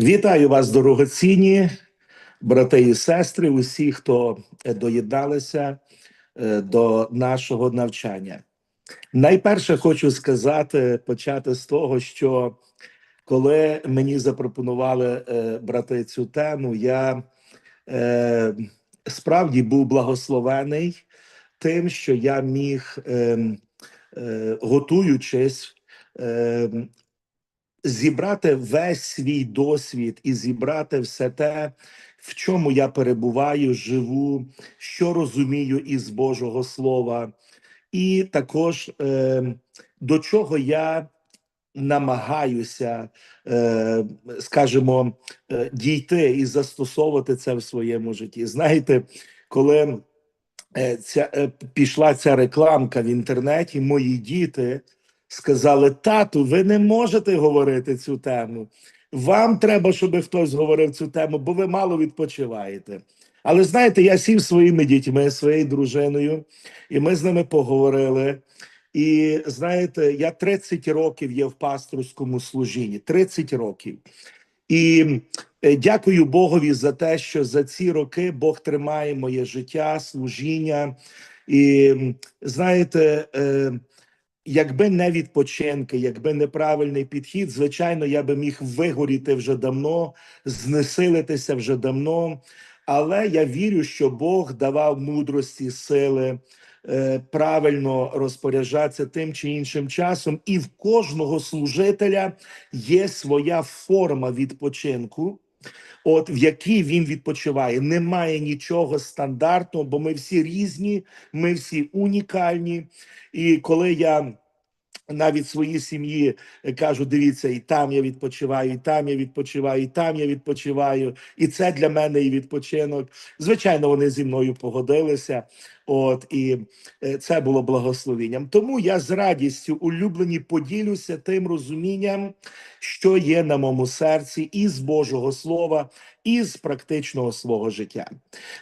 Вітаю вас, дорогоцінні, брати і сестри, усі, хто е, доєдналися е, до нашого навчання. Найперше хочу сказати, почати з того, що коли мені запропонували е, брати цю тему, я справді був благословений тим, що я міг, е, е, готуючись, е, зібрати весь свій досвід і зібрати все те, в чому я перебуваю, живу, що розумію із Божого Слова, і також е, до чого я намагаюся, е, скажімо, е, дійти і застосовувати це в своєму житті. Знаєте, коли е, ця пішла ця рекламка в інтернеті, мої діти сказали: тату, ви не можете говорити цю тему. Вам треба, щоб хтось говорив цю тему, бо ви мало відпочиваєте. Але знаєте, я сів своїми дітьми, своєю дружиною, і ми з ними поговорили. І знаєте, я 30 років є в пасторському служінні. 30 років. І е, дякую Богові за те, що за ці роки Бог тримає моє життя, служіння. І знаєте, е, якби не відпочинки, якби неправильний підхід, звичайно, я би міг вигоріти вже давно, знесилитися вже давно. Але я вірю, що Бог давав мудрості, сили е, правильно розпоряджатися тим чи іншим часом, і в кожного служителя є своя форма відпочинку. От в якій він відпочиває, немає нічого стандартного, бо ми всі різні, ми всі унікальні. І коли я навіть своїй сім'ї е, кажу: дивіться, і там я відпочиваю, і там я відпочиваю, і там я відпочиваю, і це для мене і відпочинок. Звичайно, вони зі мною погодилися. От і е, це було благословенням. Тому я з радістю улюблені поділюся тим розумінням, що є на моєму серці, із Божого Слова, і з практичного свого життя.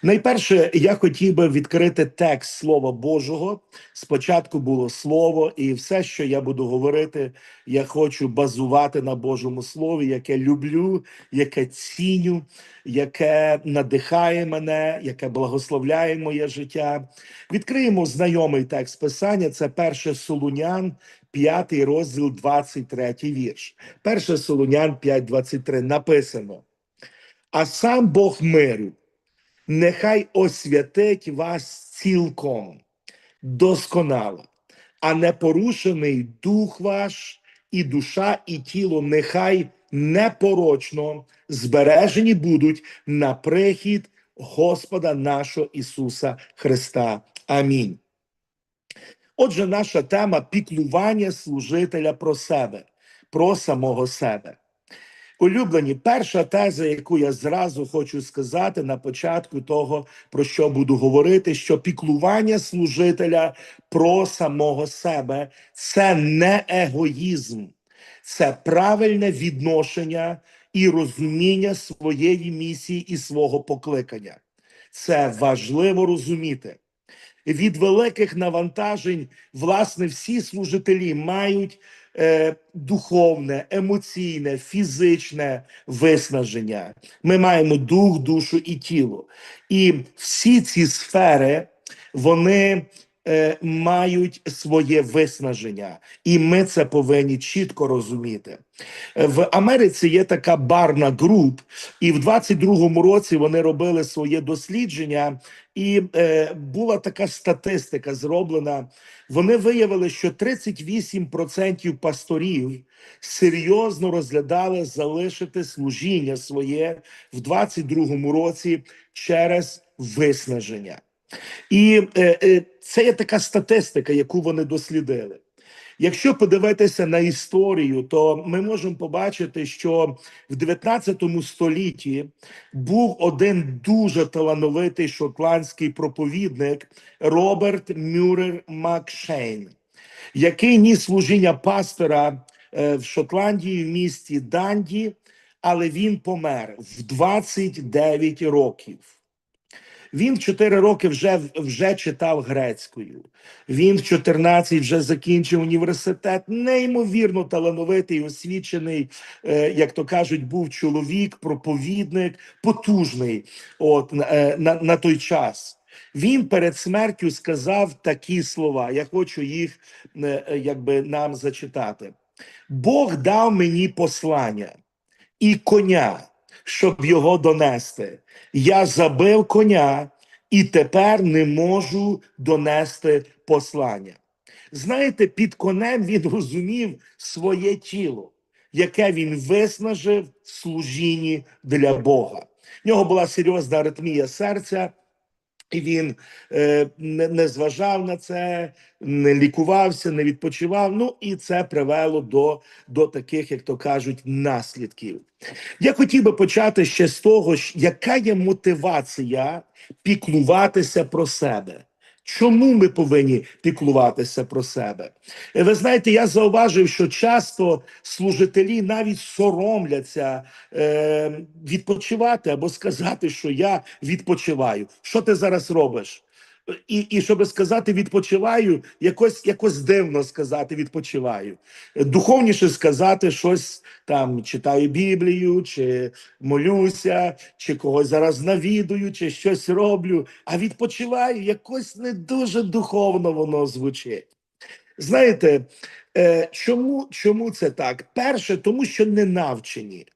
Найперше, я хотів би відкрити текст Слова Божого. Спочатку було слово, і все, що я буду говорити, я хочу базувати на Божому Слові, яке люблю, яке ціню, яке надихає мене, яке благословляє моє життя. Відкриємо знайомий текст Писання. Це перше Солунян, п'ятий розділ, 23 вірш. Перше Солунян 5.23 написано. А сам Бог миру, нехай освятить вас цілком, досконало, а непорушений дух ваш, і душа, і тіло нехай непорочно збережені будуть на прихід Господа нашого Ісуса Христа. Амінь. Отже, наша тема піклування служителя про себе, про самого себе. Улюблені, перша теза, яку я зразу хочу сказати на початку того, про що буду говорити, що піклування служителя про самого себе це не егоїзм, це правильне відношення і розуміння своєї місії і свого покликання. Це важливо розуміти. Від великих навантажень, власне, всі служителі мають е, духовне, емоційне, фізичне виснаження. Ми маємо дух, душу і тіло. І всі ці сфери вони е, мають своє виснаження, і ми це повинні чітко розуміти. Е, В Америці є така барна груп, і в 22-му році вони робили своє дослідження, і е, була така статистика зроблена. Вони виявили, що 38% пасторів серйозно розглядали залишити служіння своє в 22-му році через виснаження. І е, е, це є така статистика, яку вони дослідили. Якщо подивитися на історію, то ми можемо побачити, що в 19 столітті був один дуже талановитий шотландський проповідник Роберт Мюррер Макшейн, який ніс служіння пастора е, в Шотландії в місті Данді, але він помер в 29 років. Він в 4 роки вже, вже читав грецькою. Він в 14 вже закінчив університет. Неймовірно талановитий, освічений, е, як то кажуть, був чоловік, проповідник, потужний. От е, на, на той час. Він перед смертю сказав такі слова. Я хочу їх е, якби нам зачитати. Бог дав мені послання і коня, щоб його донести. Я забив коня і тепер не можу донести послання. Знаєте, під конем він розумів своє тіло, яке він виснажив в служінні для Бога. В нього була серйозна аритмія серця. І він е, не, не зважав на це, не лікувався, не відпочивав. Ну і це привело до, до таких, як то кажуть, наслідків. Я хотів би почати ще з того, яка є мотивація піклуватися про себе. Чому ми повинні піклуватися про себе? Е, Ви знаєте, я зауважив, що часто служителі навіть соромляться е, відпочивати або сказати, що я відпочиваю. Що ти зараз робиш? І, і щоб сказати відпочиваю, якось якось дивно сказати відпочиваю. Духовніше сказати щось там читаю Біблію, чи молюся, чи когось зараз навідую, чи щось роблю. А відпочиваю якось не дуже духовно воно звучить. Знаєте, е, чому, чому це так? Перше, тому що не навчені.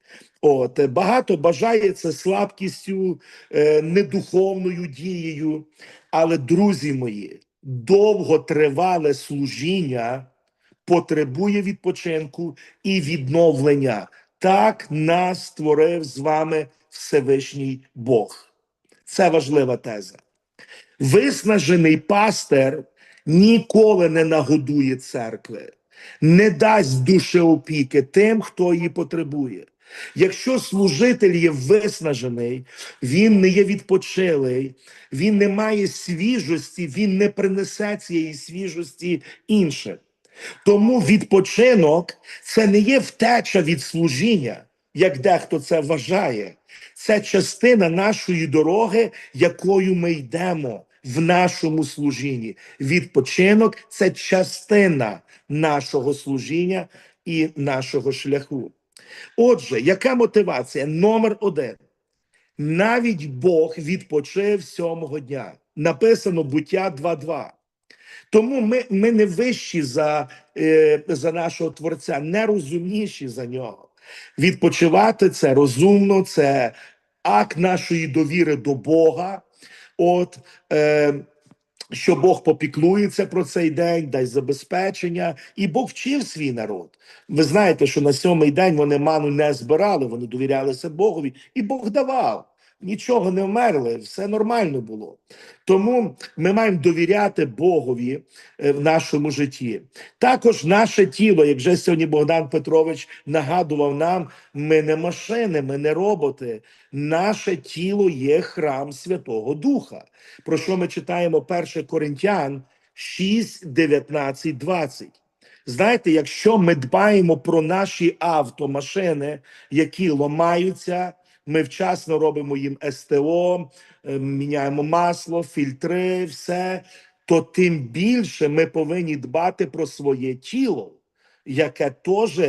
От багато бажає це слабкістю, е, недуховною дією. Але, друзі мої, довготривале служіння потребує відпочинку і відновлення. Так нас створив з вами Всевишній Бог. Це важлива теза. Виснажений пастир ніколи не нагодує церкви, не дасть душеопіки тим, хто її потребує. Якщо служитель є виснажений, він не є відпочилий, він не має свіжості, він не принесе цієї свіжості іншим. Тому відпочинок це не є втеча від служіння, як дехто це вважає. Це частина нашої дороги, якою ми йдемо в нашому служінні. Відпочинок це частина нашого служіння і нашого шляху. Отже, яка мотивація? Номер один. Навіть Бог відпочив сьомого дня. Написано буття 2.2. Тому ми, ми не вищі за, е, за нашого Творця, не розумніші за нього. Відпочивати це розумно, це акт нашої довіри до Бога. От, е, що Бог попіклується про цей день, дасть забезпечення, і Бог вчив свій народ. Ви знаєте, що на сьомий день вони ману не збирали, вони довірялися Богові, і Бог давав. Нічого не вмерли, все нормально було. Тому ми маємо довіряти Богові е, в нашому житті. Також наше тіло, як вже сьогодні Богдан Петрович нагадував нам, ми не машини, ми не роботи. Наше тіло є храм Святого Духа. Про що ми читаємо 1 Коринтян 6, 19, 20. Знаєте, якщо ми дбаємо про наші автомашини, які ламаються, ми вчасно робимо їм СТО, е, міняємо масло, фільтри, все, то тим більше ми повинні дбати про своє тіло, яке теж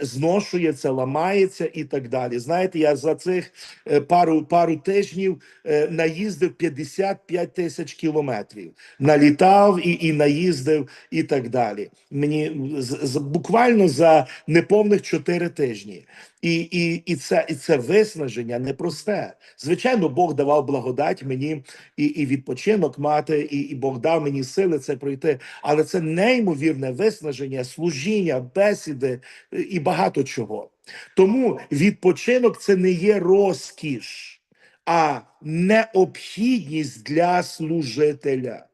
зношується, ламається і так далі. Знаєте, я за цих е, пару, пару тижнів е, наїздив 55 тисяч кілометрів, налітав і, і наїздив, і так далі. Мені з, буквально за неповних 4 тижні. І, і, і, це, і це виснаження непросте. Звичайно, Бог давав благодать мені і, і відпочинок мати, і, і Бог дав мені сили це пройти. Але це неймовірне виснаження, служіння, бесіди е, і багато чого. Тому відпочинок це не є розкіш, а необхідність для служителя.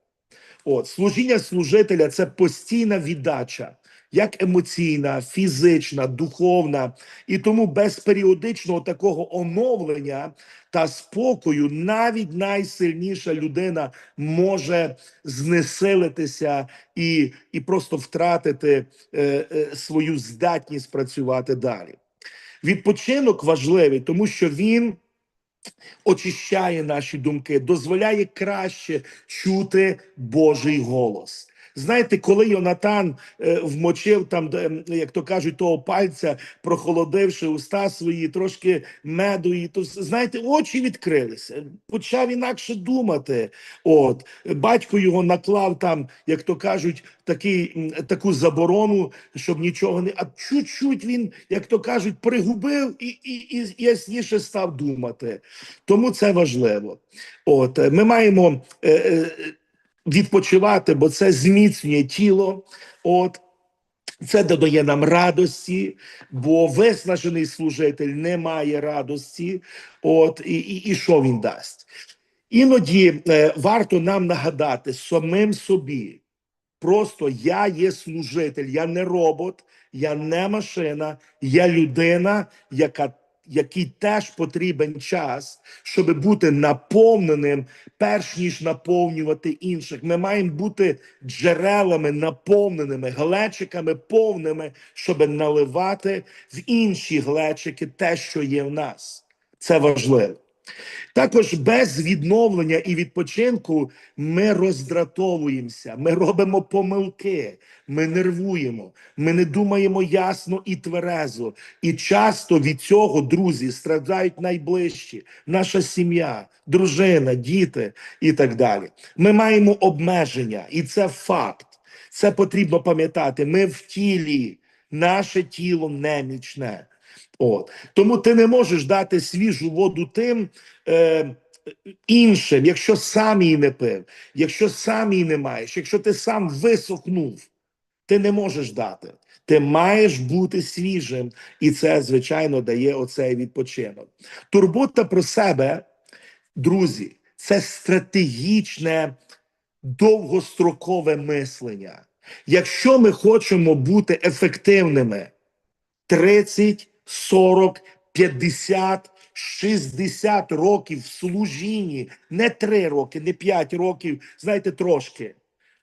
От служіння служителя це постійна віддача, як емоційна, фізична, духовна, і тому без періодичного такого оновлення та спокою навіть найсильніша людина може знесилитися і, і просто втратити е, е, свою здатність працювати далі. Відпочинок важливий, тому що він очищає наші думки, дозволяє краще чути Божий голос. Знаєте, коли Йонатан е, вмочив там, де, як то кажуть, того пальця, прохолодивши уста свої, трошки меду, і то знаєте, очі відкрилися. Почав інакше думати. От батько його наклав там, як то кажуть, такий, таку заборону, щоб нічого не. А чуть-чуть він, як то кажуть, пригубив і, і, і ясніше став думати. Тому це важливо. От ми маємо е, е, відпочивати, бо це зміцнює тіло. От це додає нам радості, бо виснажений служитель не має радості. От і, і, і що він дасть? Іноді е, варто нам нагадати самим собі. Просто я є служитель, я не робот, я не машина, я людина, яка який теж потрібен час, щоб бути наповненим, перш ніж наповнювати інших. Ми маємо бути джерелами наповненими, глечиками повними, щоб наливати в інші глечики те, що є в нас. Це важливо. Також без відновлення і відпочинку ми роздратовуємося, ми робимо помилки, ми нервуємо, ми не думаємо ясно і тверезо. І часто від цього, друзі, страдають найближчі, наша сім'я, дружина, діти і так далі. Ми маємо обмеження, і це факт. Це потрібно пам'ятати. Ми в тілі, наше тіло немічне. От тому ти не можеш дати свіжу воду тим е, іншим, якщо сам її не пив, якщо сам її не маєш, якщо ти сам висохнув, ти не можеш дати. Ти маєш бути свіжим, і це звичайно дає оцей відпочинок. Турбота про себе, друзі, це стратегічне довгострокове мислення. Якщо ми хочемо бути ефективними 30, 40, 50, 60 років в служінні, не 3 роки, не 5 років, знаєте, трошки,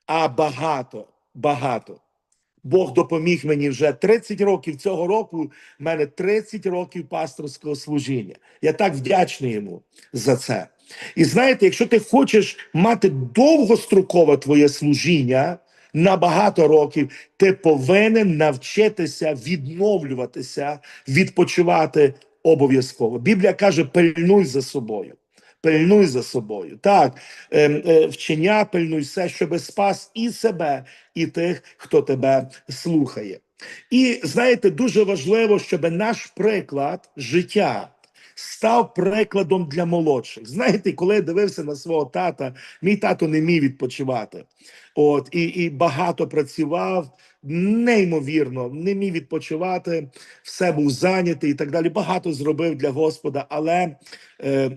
а багато, багато. Бог допоміг мені вже 30 років цього року. в мене 30 років пасторського служіння. Я так вдячний йому за це. І знаєте, якщо ти хочеш мати довгострокове твоє служіння на багато років, ти повинен навчитися відновлюватися, відпочивати обов'язково. Біблія каже: пильнуй за собою. Пильнуй за собою. Так, е, е, вчення пильнуй все, щоб спас і себе, і тих, хто тебе слухає. І знаєте, дуже важливо, щоб наш приклад життя став прикладом для молодших. Знаєте, коли я дивився на свого тата, мій тато не міг відпочивати. От і, і багато працював. Неймовірно, не міг відпочивати, все був зайнятий і так далі. Багато зробив для Господа, але е,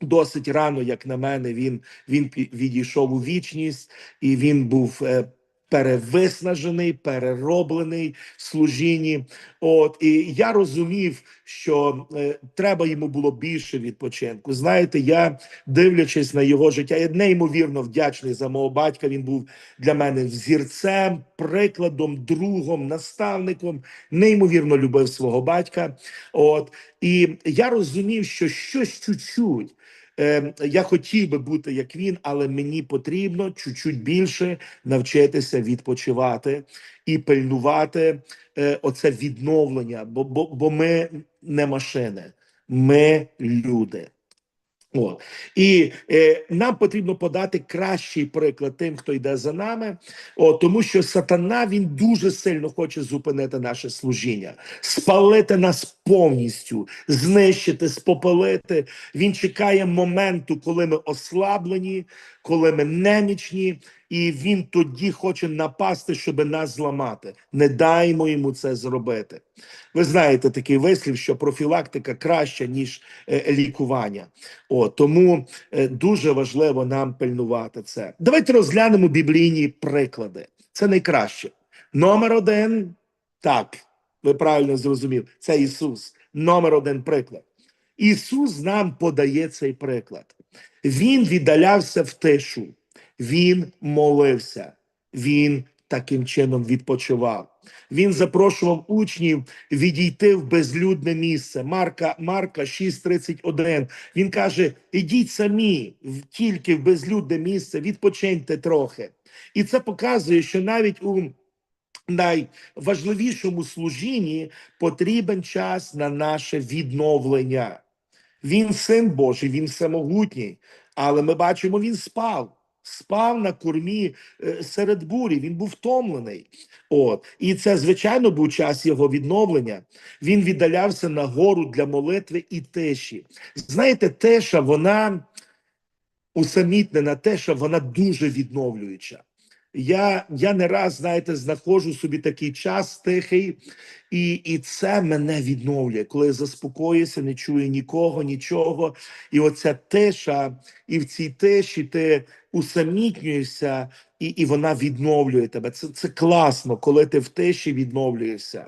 досить рано, як на мене, він він відійшов у вічність, і він був е, перевиснажений, перероблений в служінні. От і я розумів, що е, треба йому було більше відпочинку. Знаєте, я дивлячись на його життя, я неймовірно вдячний за мого батька. Він був для мене взірцем, прикладом, другом, наставником. Неймовірно любив свого батька. От і я розумів, що щось чуть-чуть. Е, я хотів би бути як він, але мені потрібно чуть-чуть більше навчитися відпочивати і пильнувати е, оце відновлення, бо, бо, бо ми не машини, ми люди. О. І е, нам потрібно подати кращий приклад тим, хто йде за нами, о, тому що сатана він дуже сильно хоче зупинити наше служіння, спалити нас повністю, знищити, спопалити. Він чекає моменту, коли ми ослаблені, коли ми немічні, і він тоді хоче напасти, щоб нас зламати. Не даймо йому це зробити. Ви знаєте такий вислів, що профілактика краща ніж е, лікування. О, тому е, дуже важливо нам пильнувати це. Давайте розглянемо біблійні приклади. Це найкраще. Номер один так, ви правильно зрозумів. Це Ісус. Номер один приклад. Ісус нам подає цей приклад. Він віддалявся в тишу, він молився, він таким чином відпочивав. Він запрошував учнів відійти в безлюдне місце. Марка Марка 6:31. Він каже: ідіть самі тільки в безлюдне місце, відпочиньте трохи. І це показує, що навіть у найважливішому служінні потрібен час на наше відновлення. Він син Божий, він всемогутній, але ми бачимо, він спав. Спав на кормі е, серед бурі. Він був втомлений. От і це звичайно був час його відновлення. Він віддалявся на гору для молитви і тиші. Знаєте, теша вона усамітнена, теша вона дуже відновлююча. Я, я не раз, знаєте, знаходжу собі такий час тихий, і, і це мене відновлює, коли я заспокоююся, не чую нікого, нічого. І оця тиша, і в цій тиші ти усамітнюєшся, і, і вона відновлює тебе. Це, це класно, коли ти в тиші відновлюєшся.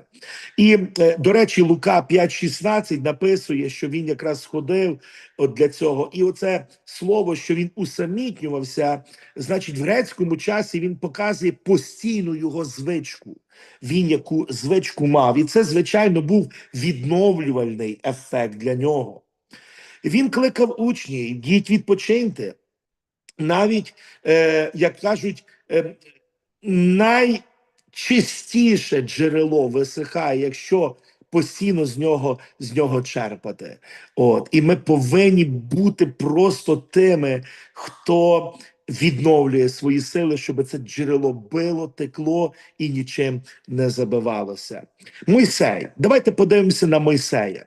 І, е, до речі, Лука 5,16 написує, що він якраз сходив от для цього. І оце слово, що він усамітнювався, значить, в грецькому часі він показує постійну його звичку. Він яку звичку мав, і це, звичайно, був відновлювальний ефект для нього. Він кликав учнів, йдіть відпочиньте. Навіть, е, як кажуть, е, найчистіше джерело висихає, якщо постійно з нього з нього черпати. От і ми повинні бути просто тими, хто відновлює свої сили, щоб це джерело било, текло і нічим не забивалося. Мойсей, давайте подивимося на Мойсея.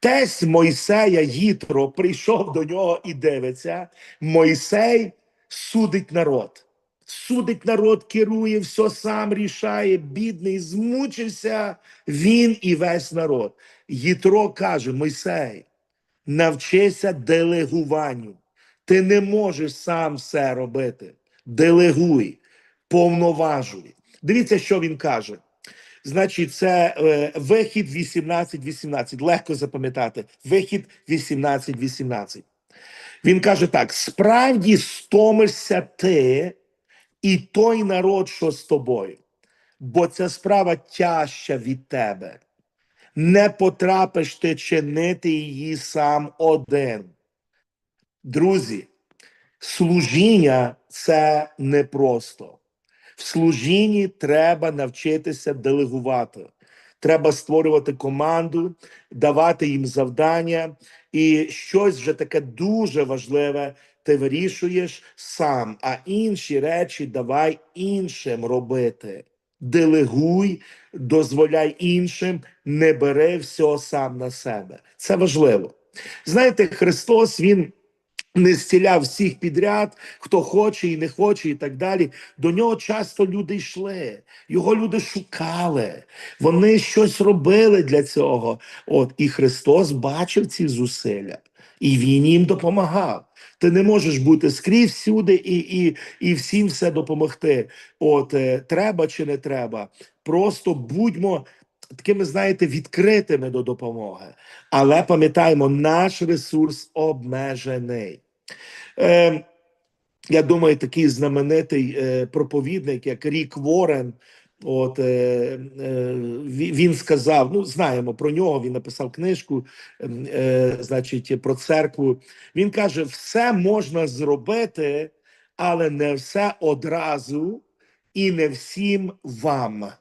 Тесть Мойсея Їтро прийшов до нього і дивиться. Мойсей судить народ. Судить народ, керує, все сам рішає, бідний, змучився він і весь народ. Їтро каже: Мойсей, навчися делегуванню. Ти не можеш сам все робити. Делегуй, повноважуй. Дивіться, що він каже. Значить, це е, вихід 18-18. Легко запам'ятати. Вихід 18-18. Він каже так: справді стомишся ти і той народ, що з тобою, бо ця справа тяжча від тебе. Не потрапиш ти чинити її сам один. Друзі, служіння це непросто. В служінні треба навчитися делегувати. Треба створювати команду, давати їм завдання, і щось вже таке дуже важливе ти вирішуєш сам, а інші речі давай іншим робити. Делегуй, дозволяй іншим, не бери все сам на себе. Це важливо. Знаєте, Христос Він не зціляв всіх підряд, хто хоче і не хоче, і так далі. До нього часто люди йшли, його люди шукали, вони щось робили для цього. От і Христос бачив ці зусилля, і він їм допомагав. Ти не можеш бути скрізь всюди і, і, і всім все допомогти. От е, треба чи не треба. Просто будьмо такими, знаєте, відкритими до допомоги. Але пам'ятаємо, наш ресурс обмежений. Е, я думаю, такий знаменитий е, проповідник, як Рік Ворен. От е, е, він сказав: ну знаємо про нього. Він написав книжку, е, значить, про церкву. Він каже: все можна зробити, але не все одразу і не всім вам.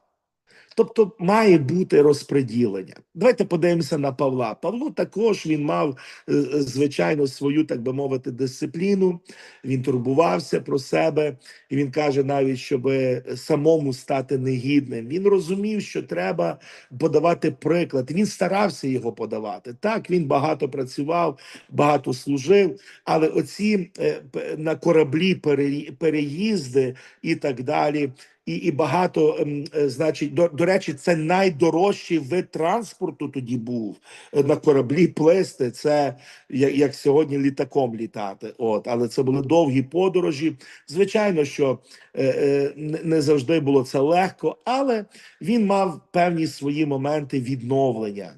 Тобто має бути розподілення. Давайте подивимося на Павла. Павло також він мав е, е, звичайно свою, так би мовити, дисципліну. Він турбувався про себе, і він каже, навіть щоб самому стати негідним. Він розумів, що треба подавати приклад. Він старався його подавати. Так він багато працював, багато служив, але оці е, на кораблі пере- переїзди і так далі і, і багато, ем, е, значить, до, до речі, це найдорожчий вид транспорту тоді був Е, на кораблі плисти. Це як, як сьогодні літаком літати. От, але це були довгі подорожі. Звичайно, що е, е, не- завжди було це легко, але він мав певні свої моменти відновлення.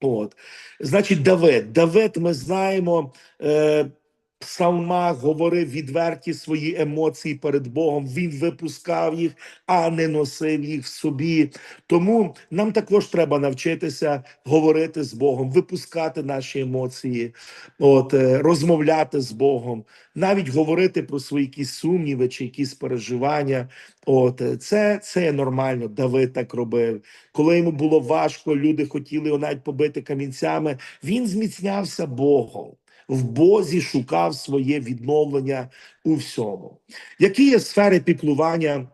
От, значить, Давид. Давид, ми знаємо. Е, псалмах говорив відверті свої емоції перед Богом. Він випускав їх, а не носив їх в собі. Тому нам також треба навчитися говорити з Богом, випускати наші емоції, от е, розмовляти з Богом, навіть говорити про свої якісь сумніви чи якісь переживання. От е, це, це нормально. Давид так робив. Коли йому було важко, люди хотіли його навіть побити камінцями. Він зміцнявся Богом. В Бозі шукав своє відновлення у всьому. Які є сфери піклування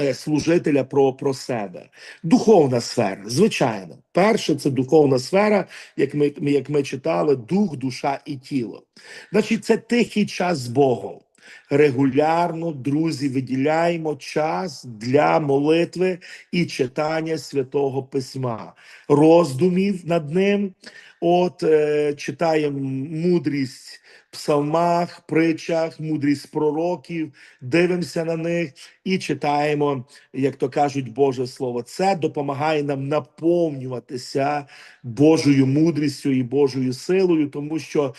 е, служителя про, про себе? Духовна сфера, звичайно. Перше, це духовна сфера, як ми, як ми читали, дух, душа і тіло. Значить, це тихий час з Богом. Регулярно, друзі, виділяємо час для молитви і читання святого письма, роздумів над ним. От е, читаємо мудрість в псалмах, притчах, мудрість пророків, дивимося на них і читаємо, як то кажуть, Боже Слово. Це допомагає нам наповнюватися Божою мудрістю і Божою силою, тому що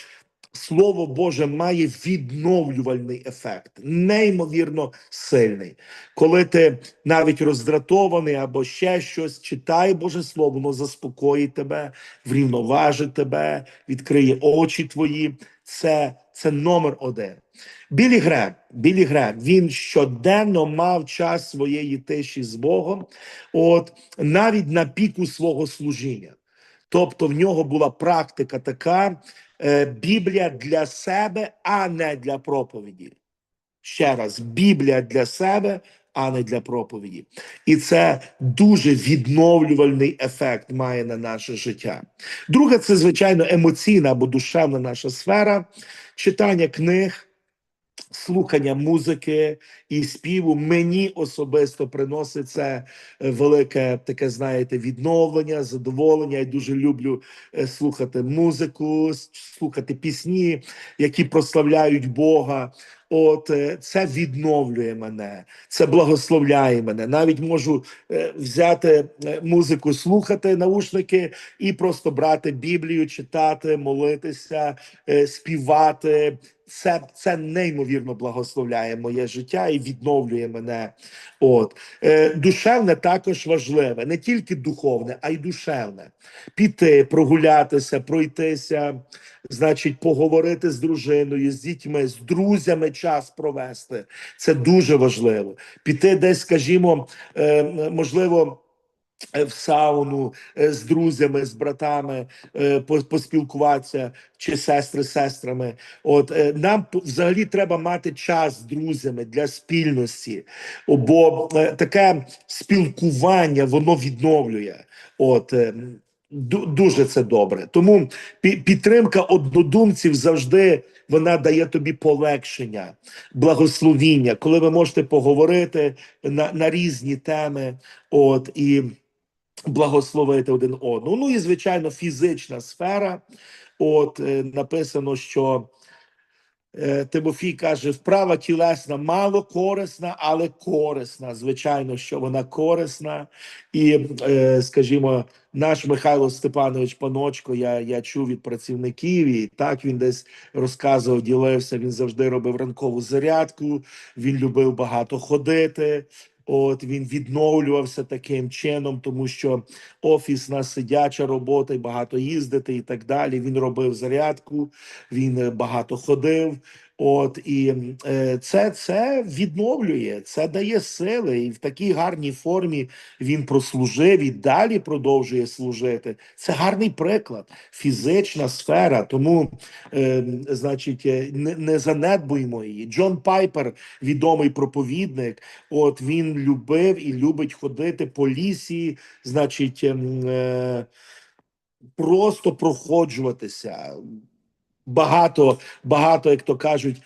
Слово Боже має відновлювальний ефект, неймовірно сильний. Коли ти навіть роздратований або ще щось, читай Боже Слово, воно заспокоїть тебе, врівноважить тебе, відкриє очі твої. Це, це номер один. Білі Грем, Білі Грем, він щоденно мав час своєї тиші з Богом, от навіть на піку свого служіння. Тобто в нього була практика така: е, Біблія для себе, а не для проповіді. Ще раз, Біблія для себе, а не для проповіді. І це дуже відновлювальний ефект має на наше життя. Друге, це звичайно емоційна або душевна наша сфера, читання книг. Слухання музики і співу мені особисто приносить це е, велике таке, знаєте, відновлення, задоволення. Я дуже люблю е, слухати музику, слухати пісні, які прославляють Бога. От е, це відновлює мене, це благословляє мене. Навіть можу взяти музику, слухати наушники і просто брати Біблію, читати, молитися, співати. Це, це неймовірно благословляє моє життя і відновлює мене. От е, душевне також важливе, не тільки духовне, а й душевне. Піти, прогулятися, пройтися, значить, поговорити з дружиною, з дітьми, з друзями час провести. Це дуже важливо. Піти десь, скажімо, е, можливо. Е, В сауну е, з друзями, з братами е, по- поспілкуватися чи сестри з сестрами. От нам взагалі треба мати час з друзями для спільності, бо таке спілкування воно відновлює. От дуже це добре. Тому підтримка однодумців завжди вона дає тобі полегшення, благословіння, коли ви можете поговорити на, на різні теми. От і благословити один одного. Ну і звичайно, фізична сфера. От е, написано, що е, Тимофій каже: вправа тілесна мало корисна, але корисна. Звичайно, що вона корисна. І, е, скажімо, наш Михайло Степанович Паночко, я, я чув від працівників, і так він десь розказував, ділився. Він завжди робив ранкову зарядку, він любив багато ходити. От він відновлювався таким чином, тому що офісна сидяча робота і багато їздити і так далі. Він робив зарядку, він е, багато ходив. От і е, це, це відновлює, це дає сили, і в такій гарній формі він прослужив і далі продовжує служити. Це гарний приклад, фізична сфера. Тому, е, значить, е, не, не занедбуємо її. Джон Пайпер, відомий проповідник. От він любив і любить ходити по лісі, значить, ем, е, просто проходжуватися. Багато, багато, як то кажуть,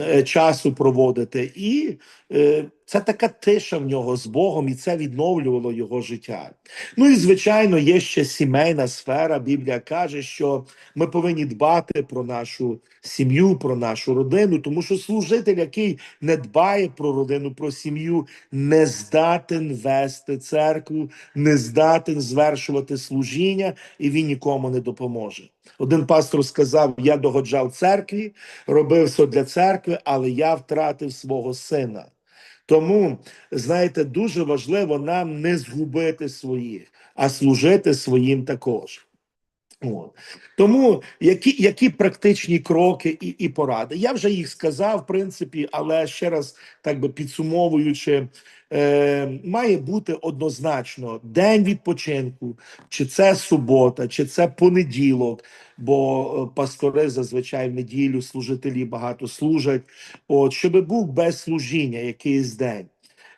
е, часу проводити. І е, Це така тиша в нього з Богом, і це відновлювало його життя. Ну і звичайно, є ще сімейна сфера. Біблія каже, що ми повинні дбати про нашу сім'ю, про нашу родину, тому що служитель, який не дбає про родину, про сім'ю, не здатен вести церкву, не здатен звершувати служіння, і він нікому не допоможе. Один пастор сказав: Я догоджав церкві, робив все для церкви, але я втратив свого сина. Тому, знаєте, дуже важливо нам не згубити своїх, а служити своїм також. От. Тому які, які практичні кроки і, і поради? Я вже їх сказав, в принципі, але ще раз, так би підсумовуючи, е, має бути однозначно день відпочинку, чи це субота, чи це понеділок, бо е, пастори зазвичай в неділю служителі багато служать. От щоб був без служіння якийсь день.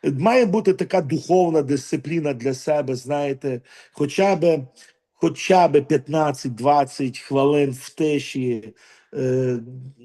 Має бути така духовна дисципліна для себе, знаєте, хоча б хоча б 15-20 хвилин в тиші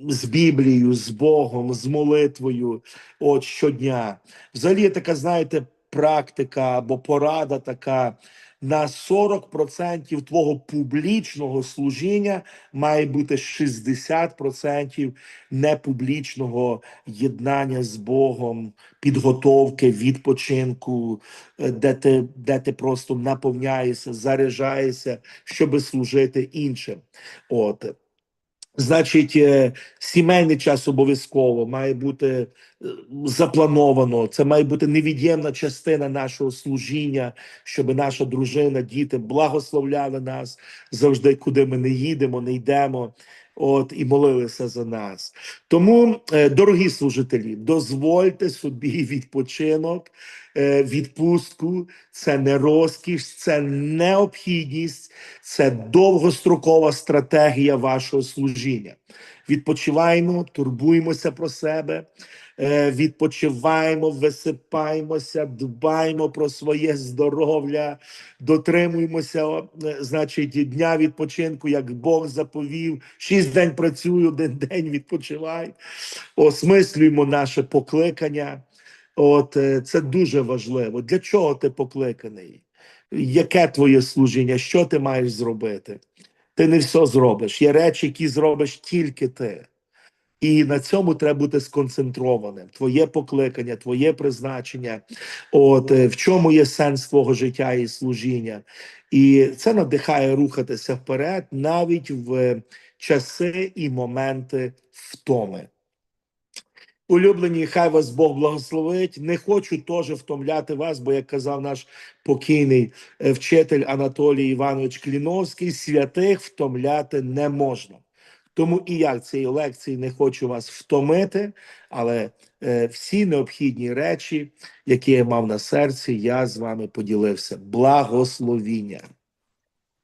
з Біблією, з Богом, з молитвою от щодня. Взагалі така, знаєте, практика або порада така. На 40% твого публічного служіння має бути 60% непублічного єднання з Богом, підготовки, відпочинку, е, де ти, де ти просто наповняєшся, заряджаєшся, щоб служити іншим. От. Значить, е, сімейний час обов'язково має бути е, заплановано. Це має бути невід'ємна частина нашого служіння, щоб наша дружина, діти благословляли нас завжди, куди ми не їдемо, не йдемо. От і молилися за нас. Тому, е, дорогі служителі, дозвольте собі відпочинок, е, відпустку. Це не розкіш, це необхідність, це довгострокова стратегія вашого служіння. Відпочиваємо, турбуємося про себе, відпочиваємо, висипаємося, дбаємо про своє здоров'я, дотримуємося, е, значить, дня відпочинку, як Бог заповів. Шість день працюю, один день відпочивай. Осмислюємо наше покликання. От е, це дуже важливо. Для чого ти покликаний? Яке твоє служіння? Що ти маєш зробити? Ти не все зробиш. Є речі, які зробиш тільки ти. І на цьому треба бути сконцентрованим. Твоє покликання, твоє призначення, от е, в чому є сенс твого життя і служіння. І це надихає рухатися вперед навіть в часи і моменти втоми. Улюблені, хай вас Бог благословить. Не хочу теж втомляти вас, бо як казав наш покійний е, вчитель Анатолій Іванович Кліновський, святих втомляти не можна. Тому і я цієї лекції не хочу вас втомити, але е, всі необхідні речі, які я мав на серці, я з вами поділився. Благословіння.